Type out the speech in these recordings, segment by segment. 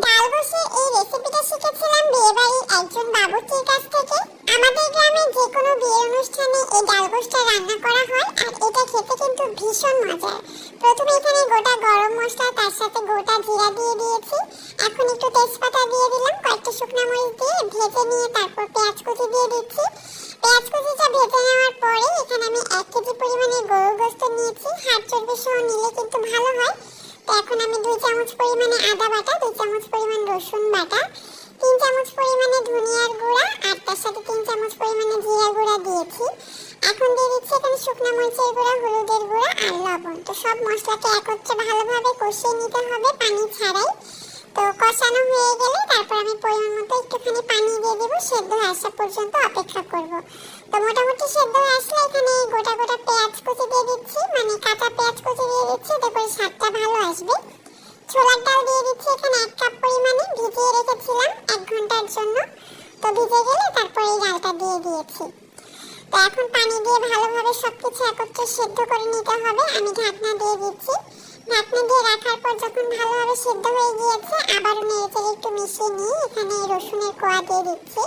ডাল বসিয়ে এই রেসিপিটা শিখেছিলাম বিয়েবাড়ির একজন বাবুর্চির কাছ থেকে। আমাদের গ্রামে যে কোনো বিয়ে অনুষ্ঠানে এই ডাল গোশটা রান্না করা হয়, আর এটা খেতে কিন্তু ভীষণ মজার। প্রথমে এখানে গোটা গরম মশলা, তার সাথে গোটা জিরা দিয়ে দিয়েছি। এখন একটু তেজপাতা দিয়ে দিলাম, কয়েকটা শুকনো মরিচ দিয়ে ভেজে নিয়ে তারপর পেঁয়াজ কুচি দিয়ে দিচ্ছি। পেঁয়াজ কুচিটা ভেজে নেওয়ার পরে এখানে আমি এক কেজি পরিমাণে গরুর গোস্ত নিয়েছি। হাড় চর্বি সহ নিলে কিন্তু ভালো হয়। তো এখন দুই চামচ পরিমাণে আদা বাটা, দুই চামচ পরিমাণ রসুন বাটা, তিন চামচ পরিমাণে ধনিয়ার গুঁড়া, আর তার সাথে তিন চামচ পরিমাণে জিরা গুঁড়া দিয়েছি। এখন দিয়ে দিচ্ছি এখানে শুকনো মরিচের গুঁড়া, হলুদের গুঁড়া আর লবণ। তো সব মশলাকে একত্রে ভালোভাবে কষিয়ে নিতে হবে পানি ছাড়াই। তো কষানো হয়ে গেলে তারপর আমি পরিমাণ মতো একটুখানি পানি দিয়ে দেবো। সেদ্ধ হয়ে আসা পর্যন্ত অপেক্ষা করব। তো মোটামুটি সেদ্ধ হয়ে আসলে এখানে গোটা গোটা পেঁয়াজ কুচি দিয়ে দিচ্ছি। মানে কাঁচা পেঁয়াজ কুচি দিয়ে দিচ্ছি, এতে করে স্বাদটা ভালো আসবে। ছোলার ডাল দিয়ে দিচ্ছি এখানে এক কাপ পরিমাণে, ভিজিয়ে রেখেছিলাম এক ঘণ্টার জন্য। তো ভিজে গেলে তারপর এই ডালটা দিয়ে দিয়েছি। তো এখন পানি দিয়ে ভালোভাবে সবকিছু একত্রে সেদ্ধ করে নিতে হবে। আমি ঢাকনা দিয়ে দিচ্ছি। ঢাকনা দিয়ে রাখার পর যখন ভালোভাবে সেদ্ধ হয়ে গিয়েছে আবারও নেড়েচেড়ে একটু মিশিয়ে নিয়ে এখানে রসুনের কোয়া দিয়ে দিচ্ছি।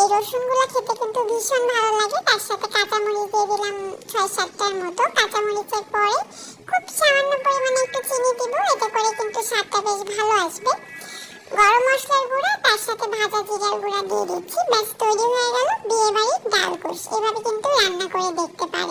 এই রসুনগুলো খেতে কিন্তু ভীষণ ভালো লাগে। তার সাথে কাঁচামরিচ দিয়ে দিলাম ছয় সাতটার মতো। কাঁচামরিচের পরে খুব সামান্য পরিমাণে কিন্তু স্বাদটা বেশ ভালো আসবে। গরম মশলার গুঁড়া, তার সাথে ভাজা জিরার গুঁড়া দিয়ে দিচ্ছি। ব্যাস, তৈরি হয়ে গেল বিয়ে বাড়ির ডাল কোষ। এভাবে কিন্তু রান্না করে দেখতে পারেন